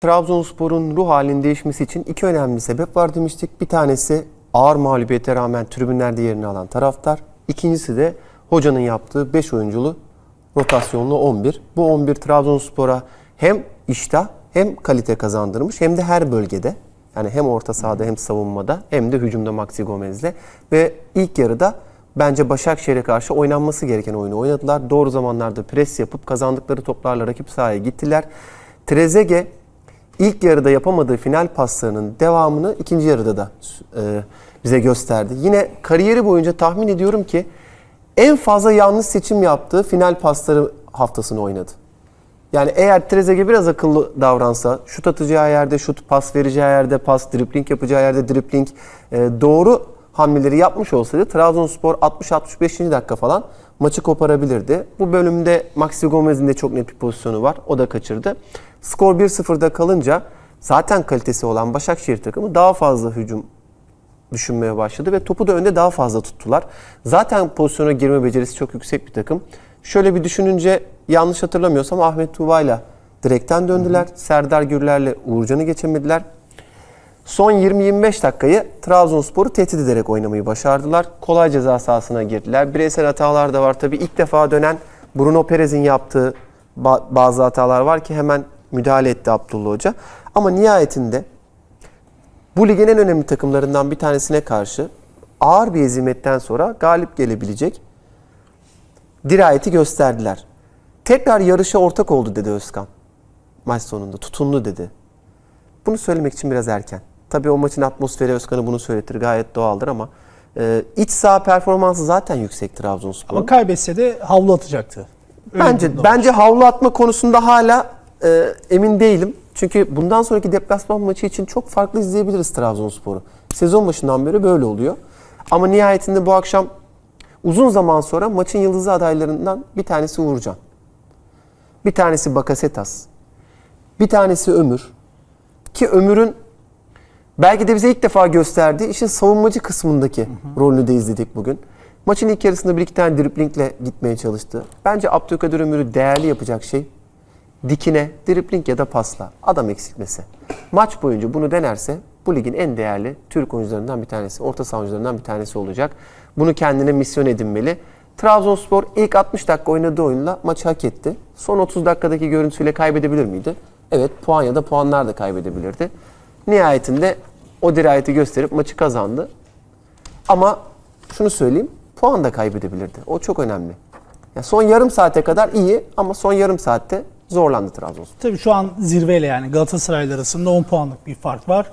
Trabzonspor'un ruh halinin değişmesi için iki önemli sebep var demiştik. Bir tanesi ağır mağlubiyete rağmen tribünlerde yerini alan taraftar. İkincisi de hocanın yaptığı 5 oyunculu rotasyonlu 11. Bu 11 Trabzonspor'a hem iştah hem kalite kazandırmış hem de her bölgede. Yani hem orta sahada hem savunmada hem de hücumda Maxi Gomez'le. Ve ilk yarıda bence Başakşehir'e karşı oynanması gereken oyunu oynadılar. Doğru zamanlarda pres yapıp kazandıkları toplarla rakip sahaya gittiler. Trezeguet ilk yarıda yapamadığı final paslarının devamını ikinci yarıda da e, bize gösterdi. Yine kariyeri boyunca tahmin ediyorum ki en fazla yanlış seçim yaptığı final pasları haftasını oynadı. Yani eğer Trezeguet biraz akıllı davransa, şut atacağı yerde şut, pas vereceği yerde pas, dripling yapacağı yerde dripling, e, doğru hamleleri yapmış olsaydı Trabzonspor 60-65. dakika falan maçı koparabilirdi. Bu bölümde Maxi Gomez'in de çok net bir pozisyonu var. O da kaçırdı. Skor 1-0'da kalınca zaten kalitesi olan Başakşehir takımı daha fazla hücum düşünmeye başladı ve topu da önde daha fazla tuttular. Zaten pozisyona girme becerisi çok yüksek bir takım. Şöyle bir düşününce yanlış hatırlamıyorsam Ahmet Tuğba'yla direkten döndüler. Serdar Gürler'le Uğurcan'ı geçemediler. Son 20-25 dakikayı Trabzonspor'u tehdit ederek oynamayı başardılar. Kolay ceza sahasına girdiler. Bireysel hatalar da var. Tabii ilk defa dönen Bruno Perez'in yaptığı ba- bazı hatalar var ki hemen müdahale etti Abdullah Hoca. Ama nihayetinde bu ligin en önemli takımlarından bir tanesine karşı ağır bir ezimetten sonra galip gelebilecek dirayeti gösterdiler. Tekrar yarışa ortak oldu dedi Özkan. Maç sonunda tutundu dedi. Bunu söylemek için biraz erken. Tabii o maçın atmosferi Özkan'ı bunu söyletir gayet doğaldır ama e, iç saha performansı zaten yüksek Trabzonspor'un. Ama kaybetse de havlu atacaktı. Öyle Bence bence havlu atma konusunda hala e, emin değilim. Çünkü bundan sonraki deplasman maçı için çok farklı izleyebiliriz Trabzonspor'u. Sezon başından beri böyle oluyor. Ama nihayetinde bu akşam uzun zaman sonra maçın yıldızı adaylarından bir tanesi Uğurcan. Bir tanesi Bakasetas. Bir tanesi Ömür. Ki Ömür'ün belki de bize ilk defa gösterdiği işin savunmacı kısmındaki rolünü de izledik bugün. Maçın ilk yarısında bir iki tane driplingle gitmeye çalıştı. Bence Abdülkadir Ömür'ü değerli yapacak şey dikine, dripling ya da pasla adam eksiltmesi. Maç boyunca bunu denerse bu ligin en değerli Türk oyuncularından bir tanesi, orta saha oyuncularından bir tanesi olacak. Bunu kendine misyon edinmeli. Trabzonspor ilk 60 dakika oynadığı oyunla maçı hak etti. Son 30 dakikadaki görüntüsüyle kaybedebilir miydi? Evet puan ya da puanlar da kaybedebilirdi. Nihayetinde o dirayeti gösterip maçı kazandı. Ama şunu söyleyeyim puan da kaybedebilirdi. O çok önemli. Ya son yarım saate kadar iyi ama son yarım saatte zorlandı Trabzonspor. Tabii şu an zirveyle yani Galatasaray'la arasında 10 puanlık bir fark var.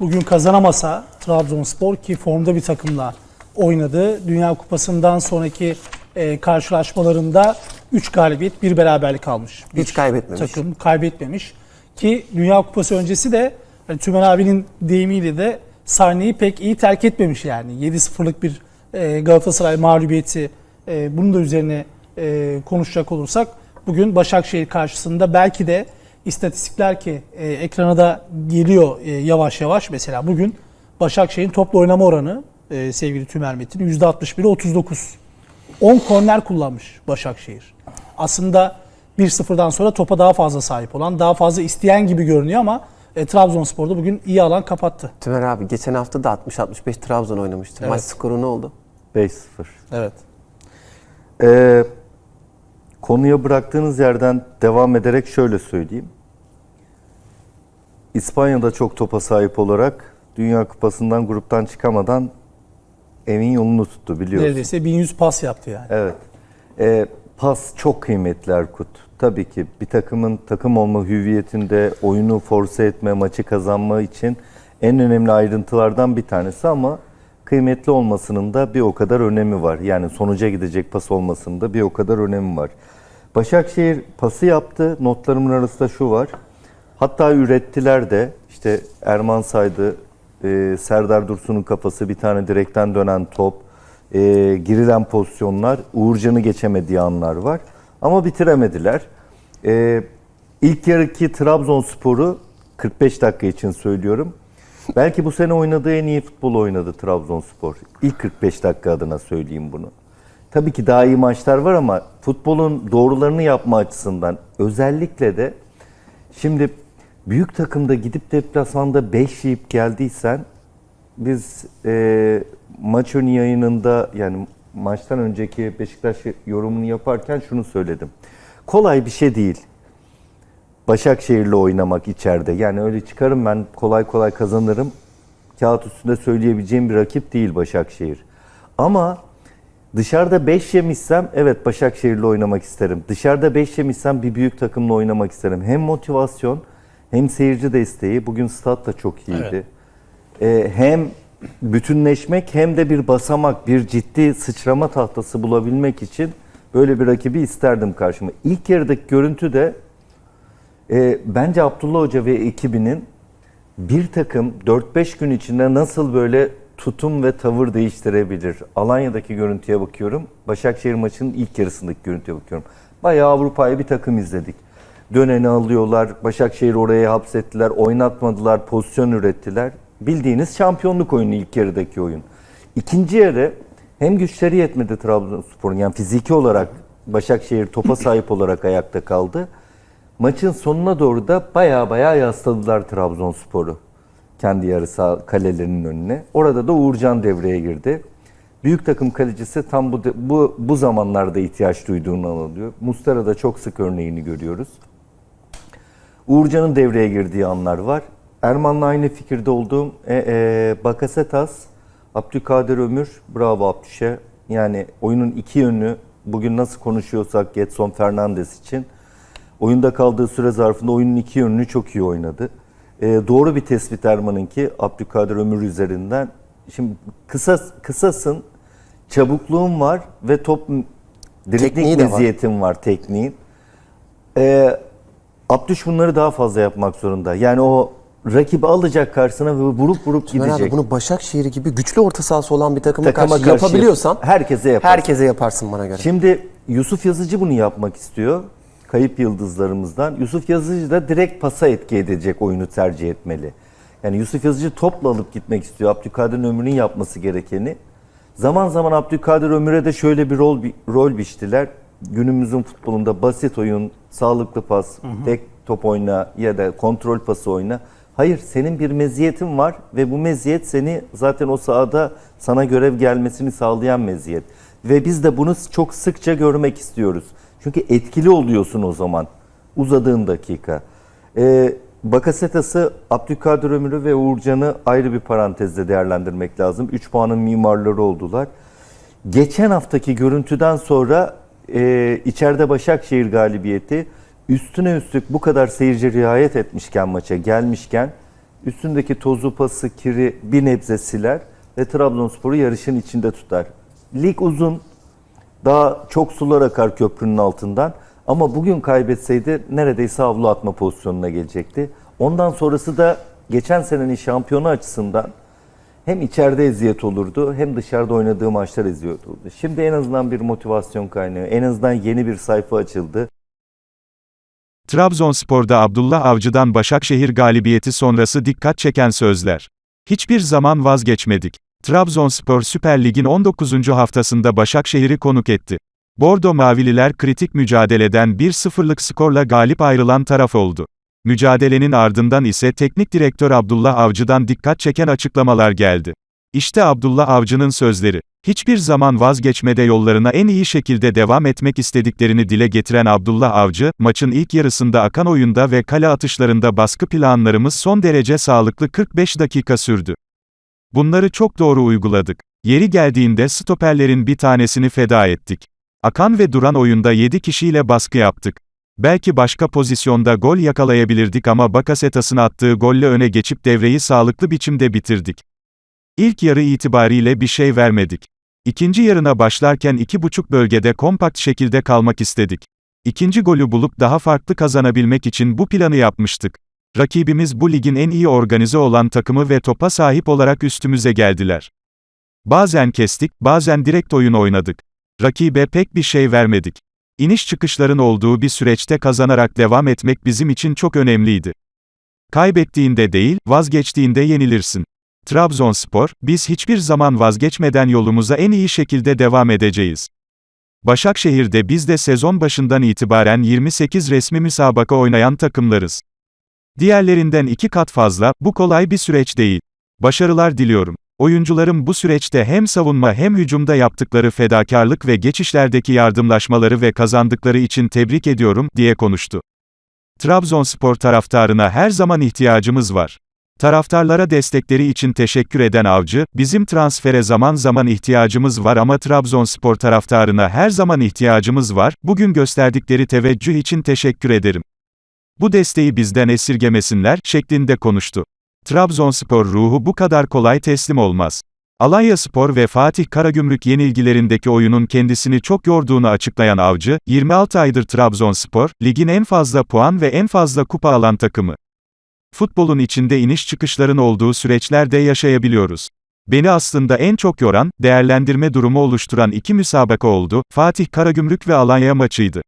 Bugün kazanamasa Trabzonspor ki formda bir takımla oynadı. Dünya Kupası'ndan sonraki e, karşılaşmalarında 3 galibiyet, 1 beraberlik almış. Bir Hiç kaybetmemiş. Takım kaybetmemiş. Ki Dünya Kupası öncesi de hani Tümen abinin deyimiyle de sahneyi pek iyi terk etmemiş yani. 7-0'lık bir e, Galatasaray mağlubiyeti e, bunun da üzerine e, konuşacak olursak bugün Başakşehir karşısında belki de istatistikler ki e, ekrana da geliyor e, yavaş yavaş. Mesela bugün Başakşehir'in toplu oynama oranı e, sevgili Tümer Metin %61'e 39. 10 korner kullanmış Başakşehir. Aslında 1-0'dan sonra topa daha fazla sahip olan, daha fazla isteyen gibi görünüyor ama e, Trabzonspor'da bugün iyi alan kapattı. Tümer abi geçen hafta da 60-65 Trabzon oynamıştı. Evet. Maç skoru ne oldu? 5-0. Evet. Ee, konuya bıraktığınız yerden devam ederek şöyle söyleyeyim. İspanya'da çok topa sahip olarak Dünya Kupası'ndan gruptan çıkamadan evin yolunu tuttu biliyorsun. Neredeyse 1100 pas yaptı yani. Evet. Ee, pas çok kıymetli Erkut. Tabii ki bir takımın takım olma hüviyetinde oyunu force etme, maçı kazanma için en önemli ayrıntılardan bir tanesi ama kıymetli olmasının da bir o kadar önemi var. Yani sonuca gidecek pas olmasının da bir o kadar önemi var. Başakşehir pası yaptı. Notlarımın arasında şu var. Hatta ürettiler de işte Erman saydı, e, Serdar Dursun'un kafası bir tane direkten dönen top, e, girilen pozisyonlar, Uğurcan'ı geçemediği anlar var. Ama bitiremediler. E, ilk yarıki Trabzonspor'u 45 dakika için söylüyorum. Belki bu sene oynadığı en iyi futbol oynadı Trabzonspor. İlk 45 dakika adına söyleyeyim bunu. Tabii ki daha iyi maçlar var ama futbolun doğrularını yapma açısından özellikle de şimdi büyük takımda gidip deplasmanda 5 yiyip geldiysen biz e, maç önü yayınında yani maçtan önceki Beşiktaş yorumunu yaparken şunu söyledim. Kolay bir şey değil. Başakşehir'le oynamak içeride. Yani öyle çıkarım ben kolay kolay kazanırım. Kağıt üstünde söyleyebileceğim bir rakip değil Başakşehir. Ama dışarıda 5 yemişsem evet Başakşehir'le oynamak isterim. Dışarıda 5 yemişsem bir büyük takımla oynamak isterim. Hem motivasyon hem seyirci desteği. Bugün stat da çok iyiydi. Ee, hem bütünleşmek hem de bir basamak, bir ciddi sıçrama tahtası bulabilmek için böyle bir rakibi isterdim karşıma. İlk yarıdaki görüntü de e, bence Abdullah Hoca ve ekibinin bir takım 4-5 gün içinde nasıl böyle tutum ve tavır değiştirebilir? Alanya'daki görüntüye bakıyorum. Başakşehir maçının ilk yarısındaki görüntüye bakıyorum. Bayağı Avrupa'ya bir takım izledik. Döneni alıyorlar. Başakşehir oraya hapsettiler. Oynatmadılar. Pozisyon ürettiler. Bildiğiniz şampiyonluk oyunu ilk yarıdaki oyun. İkinci yarı hem güçleri yetmedi Trabzonspor'un yani fiziki olarak Başakşehir topa sahip olarak ayakta kaldı. Maçın sonuna doğru da baya baya yasladılar Trabzonspor'u. Kendi yarı saha kalelerinin önüne. Orada da Uğurcan devreye girdi. Büyük takım kalecisi tam bu bu bu zamanlarda ihtiyaç duyduğunu anlıyor. Mustara'da çok sık örneğini görüyoruz. Uğurcan'ın devreye girdiği anlar var. Erman'la aynı fikirde olduğum e, e, Bakasetas, Abdülkadir Ömür, bravo Abdüşe. Yani oyunun iki yönü bugün nasıl konuşuyorsak Getson Fernandes için oyunda kaldığı süre zarfında oyunun iki yönünü çok iyi oynadı. E, doğru bir tespit Erman'ınki Abdülkadir Ömür üzerinden. Şimdi kısa kısasın, çabukluğun var ve top dribling de var. var tekniğin. Ee, Abdüş bunları daha fazla yapmak zorunda. Yani o rakibi alacak karşısına ve vurup vurup Ömer gidecek. abi bunu Başakşehir gibi güçlü orta sahası olan bir takıma, Takıma karşı, karşı yapabiliyorsan herkese yaparsın. herkese yaparsın bana göre. Şimdi Yusuf Yazıcı bunu yapmak istiyor. Kayıp yıldızlarımızdan. Yusuf Yazıcı da direkt pasa etki edecek oyunu tercih etmeli. Yani Yusuf Yazıcı topla alıp gitmek istiyor. Abdülkadir Ömür'ün yapması gerekeni. Zaman zaman Abdülkadir Ömür'e de şöyle bir rol bi- rol biçtiler. Günümüzün futbolunda basit oyun, sağlıklı pas, tek top oyna ya da kontrol pası oyna. Hayır, senin bir meziyetin var ve bu meziyet seni zaten o sahada sana görev gelmesini sağlayan meziyet. Ve biz de bunu çok sıkça görmek istiyoruz. Çünkü etkili oluyorsun o zaman uzadığın dakika. Ee, Bakasetas'ı, Abdülkadir Ömür'ü ve Uğurcan'ı ayrı bir parantezde değerlendirmek lazım. 3 puanın mimarları oldular. Geçen haftaki görüntüden sonra e, içeride Başakşehir galibiyeti üstüne üstlük bu kadar seyirci riayet etmişken maça gelmişken üstündeki tozu pası kiri bir nebze siler ve Trabzonspor'u yarışın içinde tutar. Lig uzun, daha çok sular akar köprünün altından. Ama bugün kaybetseydi neredeyse avlu atma pozisyonuna gelecekti. Ondan sonrası da geçen senenin şampiyonu açısından hem içeride eziyet olurdu hem dışarıda oynadığı maçlar eziyet olurdu. Şimdi en azından bir motivasyon kaynağı, en azından yeni bir sayfa açıldı. Trabzonspor'da Abdullah Avcı'dan Başakşehir galibiyeti sonrası dikkat çeken sözler. Hiçbir zaman vazgeçmedik. Trabzonspor Süper Lig'in 19. haftasında Başakşehir'i konuk etti. Bordo Mavililer kritik mücadeleden 1-0'lık skorla galip ayrılan taraf oldu. Mücadelenin ardından ise teknik direktör Abdullah Avcı'dan dikkat çeken açıklamalar geldi. İşte Abdullah Avcı'nın sözleri. Hiçbir zaman vazgeçmede yollarına en iyi şekilde devam etmek istediklerini dile getiren Abdullah Avcı, maçın ilk yarısında akan oyunda ve kale atışlarında baskı planlarımız son derece sağlıklı 45 dakika sürdü. Bunları çok doğru uyguladık. Yeri geldiğinde stoperlerin bir tanesini feda ettik. Akan ve duran oyunda 7 kişiyle baskı yaptık. Belki başka pozisyonda gol yakalayabilirdik ama Bakasetas'ın attığı golle öne geçip devreyi sağlıklı biçimde bitirdik. İlk yarı itibariyle bir şey vermedik. İkinci yarına başlarken iki buçuk bölgede kompakt şekilde kalmak istedik. İkinci golü bulup daha farklı kazanabilmek için bu planı yapmıştık. Rakibimiz bu ligin en iyi organize olan takımı ve topa sahip olarak üstümüze geldiler. Bazen kestik, bazen direkt oyun oynadık. Rakibe pek bir şey vermedik. İniş çıkışların olduğu bir süreçte kazanarak devam etmek bizim için çok önemliydi. Kaybettiğinde değil, vazgeçtiğinde yenilirsin. Trabzonspor, biz hiçbir zaman vazgeçmeden yolumuza en iyi şekilde devam edeceğiz. Başakşehir'de biz de sezon başından itibaren 28 resmi müsabaka oynayan takımlarız. Diğerlerinden iki kat fazla, bu kolay bir süreç değil. Başarılar diliyorum. Oyuncularım bu süreçte hem savunma hem hücumda yaptıkları fedakarlık ve geçişlerdeki yardımlaşmaları ve kazandıkları için tebrik ediyorum, diye konuştu. Trabzonspor taraftarına her zaman ihtiyacımız var. Taraftarlara destekleri için teşekkür eden Avcı, bizim transfere zaman zaman ihtiyacımız var ama Trabzonspor taraftarına her zaman ihtiyacımız var, bugün gösterdikleri teveccüh için teşekkür ederim. Bu desteği bizden esirgemesinler, şeklinde konuştu. Trabzonspor ruhu bu kadar kolay teslim olmaz. Alanya Spor ve Fatih Karagümrük yenilgilerindeki oyunun kendisini çok yorduğunu açıklayan Avcı, 26 aydır Trabzonspor, ligin en fazla puan ve en fazla kupa alan takımı. Futbolun içinde iniş çıkışların olduğu süreçlerde yaşayabiliyoruz. Beni aslında en çok yoran, değerlendirme durumu oluşturan iki müsabaka oldu, Fatih Karagümrük ve Alanya maçıydı.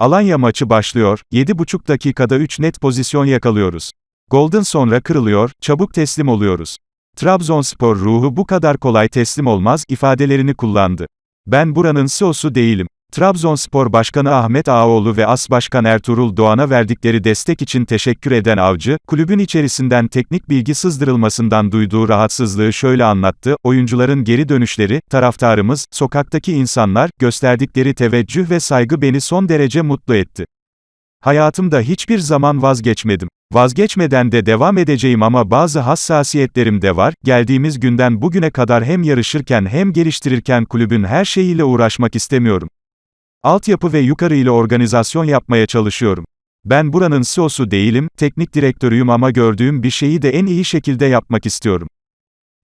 Alanya maçı başlıyor, 7,5 dakikada 3 net pozisyon yakalıyoruz. Golden sonra kırılıyor, çabuk teslim oluyoruz. Trabzonspor ruhu bu kadar kolay teslim olmaz ifadelerini kullandı. Ben buranın CEO'su değilim. Trabzonspor Başkanı Ahmet Ağaoğlu ve As Başkan Ertuğrul Doğan'a verdikleri destek için teşekkür eden Avcı, kulübün içerisinden teknik bilgi sızdırılmasından duyduğu rahatsızlığı şöyle anlattı, oyuncuların geri dönüşleri, taraftarımız, sokaktaki insanlar, gösterdikleri teveccüh ve saygı beni son derece mutlu etti. Hayatımda hiçbir zaman vazgeçmedim. Vazgeçmeden de devam edeceğim ama bazı hassasiyetlerim de var. Geldiğimiz günden bugüne kadar hem yarışırken hem geliştirirken kulübün her şeyiyle uğraşmak istemiyorum. Altyapı ve yukarı ile organizasyon yapmaya çalışıyorum. Ben buranın CEO'su değilim, teknik direktörüyüm ama gördüğüm bir şeyi de en iyi şekilde yapmak istiyorum.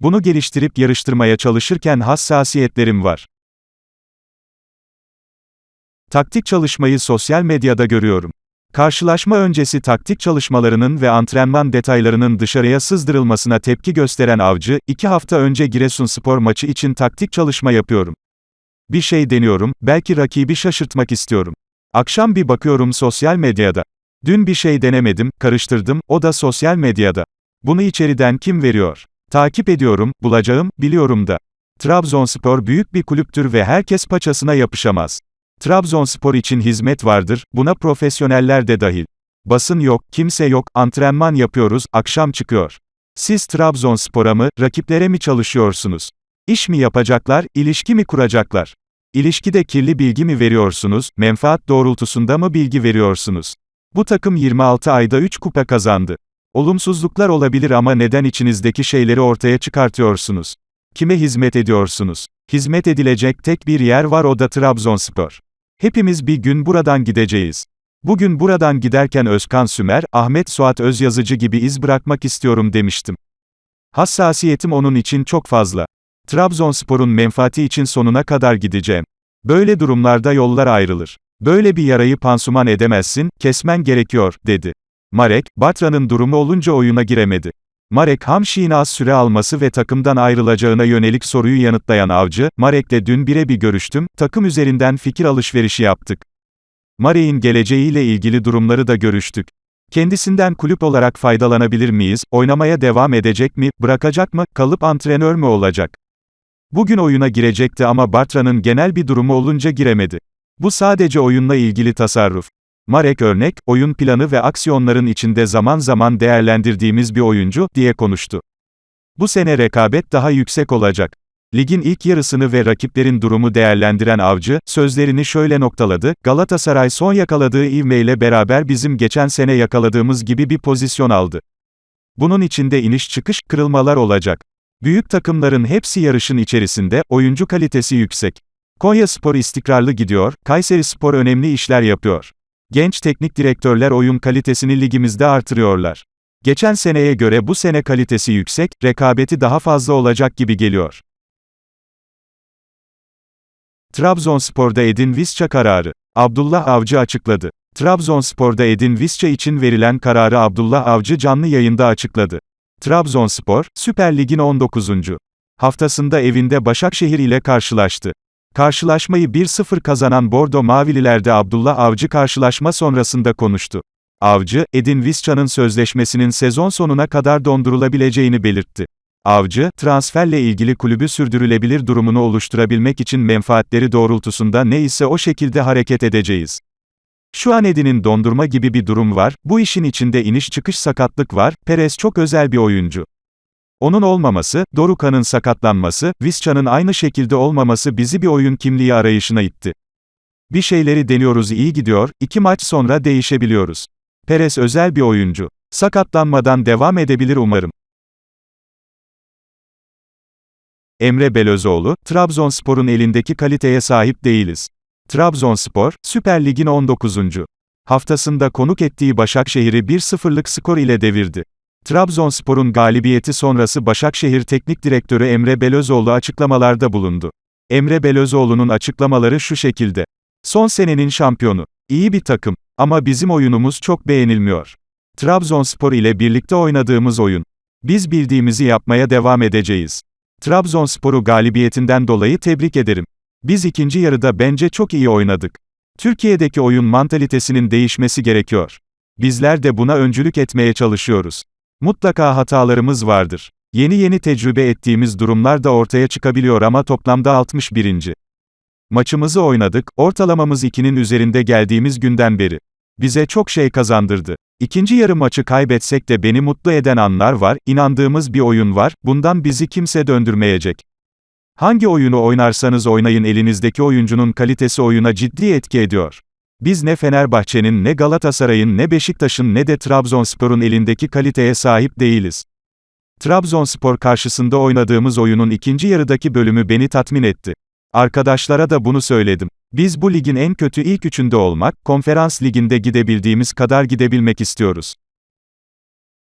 Bunu geliştirip yarıştırmaya çalışırken hassasiyetlerim var. Taktik çalışmayı sosyal medyada görüyorum. Karşılaşma öncesi taktik çalışmalarının ve antrenman detaylarının dışarıya sızdırılmasına tepki gösteren Avcı, iki hafta önce Giresunspor maçı için taktik çalışma yapıyorum. Bir şey deniyorum, belki rakibi şaşırtmak istiyorum. Akşam bir bakıyorum sosyal medyada. Dün bir şey denemedim, karıştırdım, o da sosyal medyada. Bunu içeriden kim veriyor? Takip ediyorum, bulacağım, biliyorum da. Trabzonspor büyük bir kulüptür ve herkes paçasına yapışamaz. Trabzonspor için hizmet vardır, buna profesyoneller de dahil. Basın yok, kimse yok, antrenman yapıyoruz, akşam çıkıyor. Siz Trabzonspor'a mı, rakiplere mi çalışıyorsunuz? İş mi yapacaklar, ilişki mi kuracaklar? İlişkide kirli bilgi mi veriyorsunuz, menfaat doğrultusunda mı bilgi veriyorsunuz? Bu takım 26 ayda 3 kupa kazandı. Olumsuzluklar olabilir ama neden içinizdeki şeyleri ortaya çıkartıyorsunuz? Kime hizmet ediyorsunuz? Hizmet edilecek tek bir yer var o da Trabzonspor. Hepimiz bir gün buradan gideceğiz. Bugün buradan giderken Özkan Sümer, Ahmet Suat Özyazıcı gibi iz bırakmak istiyorum demiştim. Hassasiyetim onun için çok fazla. Trabzonspor'un menfaati için sonuna kadar gideceğim. Böyle durumlarda yollar ayrılır. Böyle bir yarayı pansuman edemezsin, kesmen gerekiyor, dedi. Marek, Batra'nın durumu olunca oyuna giremedi. Marek Hamşik'in az süre alması ve takımdan ayrılacağına yönelik soruyu yanıtlayan Avcı, Marek'le dün birebir görüştüm, takım üzerinden fikir alışverişi yaptık. Marek'in geleceğiyle ilgili durumları da görüştük. Kendisinden kulüp olarak faydalanabilir miyiz, oynamaya devam edecek mi, bırakacak mı, kalıp antrenör mü olacak? Bugün oyuna girecekti ama Bartra'nın genel bir durumu olunca giremedi. Bu sadece oyunla ilgili tasarruf. Marek örnek, oyun planı ve aksiyonların içinde zaman zaman değerlendirdiğimiz bir oyuncu, diye konuştu. Bu sene rekabet daha yüksek olacak. Ligin ilk yarısını ve rakiplerin durumu değerlendiren Avcı, sözlerini şöyle noktaladı, Galatasaray son yakaladığı ivmeyle beraber bizim geçen sene yakaladığımız gibi bir pozisyon aldı. Bunun içinde iniş çıkış, kırılmalar olacak. Büyük takımların hepsi yarışın içerisinde, oyuncu kalitesi yüksek. Konya Spor istikrarlı gidiyor, Kayseri Spor önemli işler yapıyor. Genç teknik direktörler oyun kalitesini ligimizde artırıyorlar. Geçen seneye göre bu sene kalitesi yüksek, rekabeti daha fazla olacak gibi geliyor. Trabzonspor'da Edin Visca kararı. Abdullah Avcı açıkladı. Trabzonspor'da Edin Visca için verilen kararı Abdullah Avcı canlı yayında açıkladı. Trabzonspor, Süper Lig'in 19. haftasında evinde Başakşehir ile karşılaştı. Karşılaşmayı 1-0 kazanan Bordo Mavililerde Abdullah Avcı karşılaşma sonrasında konuştu. Avcı, Edin Visca'nın sözleşmesinin sezon sonuna kadar dondurulabileceğini belirtti. Avcı, transferle ilgili kulübü sürdürülebilir durumunu oluşturabilmek için menfaatleri doğrultusunda ne ise o şekilde hareket edeceğiz. Şu an Edin'in dondurma gibi bir durum var, bu işin içinde iniş çıkış sakatlık var, Perez çok özel bir oyuncu. Onun olmaması, Dorukhan'ın sakatlanması, Visca'nın aynı şekilde olmaması bizi bir oyun kimliği arayışına itti. Bir şeyleri deniyoruz iyi gidiyor, iki maç sonra değişebiliyoruz. Perez özel bir oyuncu. Sakatlanmadan devam edebilir umarım. Emre Belözoğlu, Trabzonspor'un elindeki kaliteye sahip değiliz. Trabzonspor, Süper Lig'in 19. haftasında konuk ettiği Başakşehir'i 1-0'lık skor ile devirdi. Trabzonspor'un galibiyeti sonrası Başakşehir Teknik Direktörü Emre Belözoğlu açıklamalarda bulundu. Emre Belözoğlu'nun açıklamaları şu şekilde. Son senenin şampiyonu. İyi bir takım. Ama bizim oyunumuz çok beğenilmiyor. Trabzonspor ile birlikte oynadığımız oyun. Biz bildiğimizi yapmaya devam edeceğiz. Trabzonspor'u galibiyetinden dolayı tebrik ederim. Biz ikinci yarıda bence çok iyi oynadık. Türkiye'deki oyun mantalitesinin değişmesi gerekiyor. Bizler de buna öncülük etmeye çalışıyoruz. Mutlaka hatalarımız vardır. Yeni yeni tecrübe ettiğimiz durumlar da ortaya çıkabiliyor ama toplamda 61. Maçımızı oynadık, ortalamamız 2'nin üzerinde geldiğimiz günden beri. Bize çok şey kazandırdı. İkinci yarı maçı kaybetsek de beni mutlu eden anlar var, inandığımız bir oyun var, bundan bizi kimse döndürmeyecek. Hangi oyunu oynarsanız oynayın elinizdeki oyuncunun kalitesi oyuna ciddi etki ediyor. Biz ne Fenerbahçe'nin ne Galatasaray'ın ne Beşiktaş'ın ne de Trabzonspor'un elindeki kaliteye sahip değiliz. Trabzonspor karşısında oynadığımız oyunun ikinci yarıdaki bölümü beni tatmin etti. Arkadaşlara da bunu söyledim. Biz bu ligin en kötü ilk üçünde olmak, konferans liginde gidebildiğimiz kadar gidebilmek istiyoruz.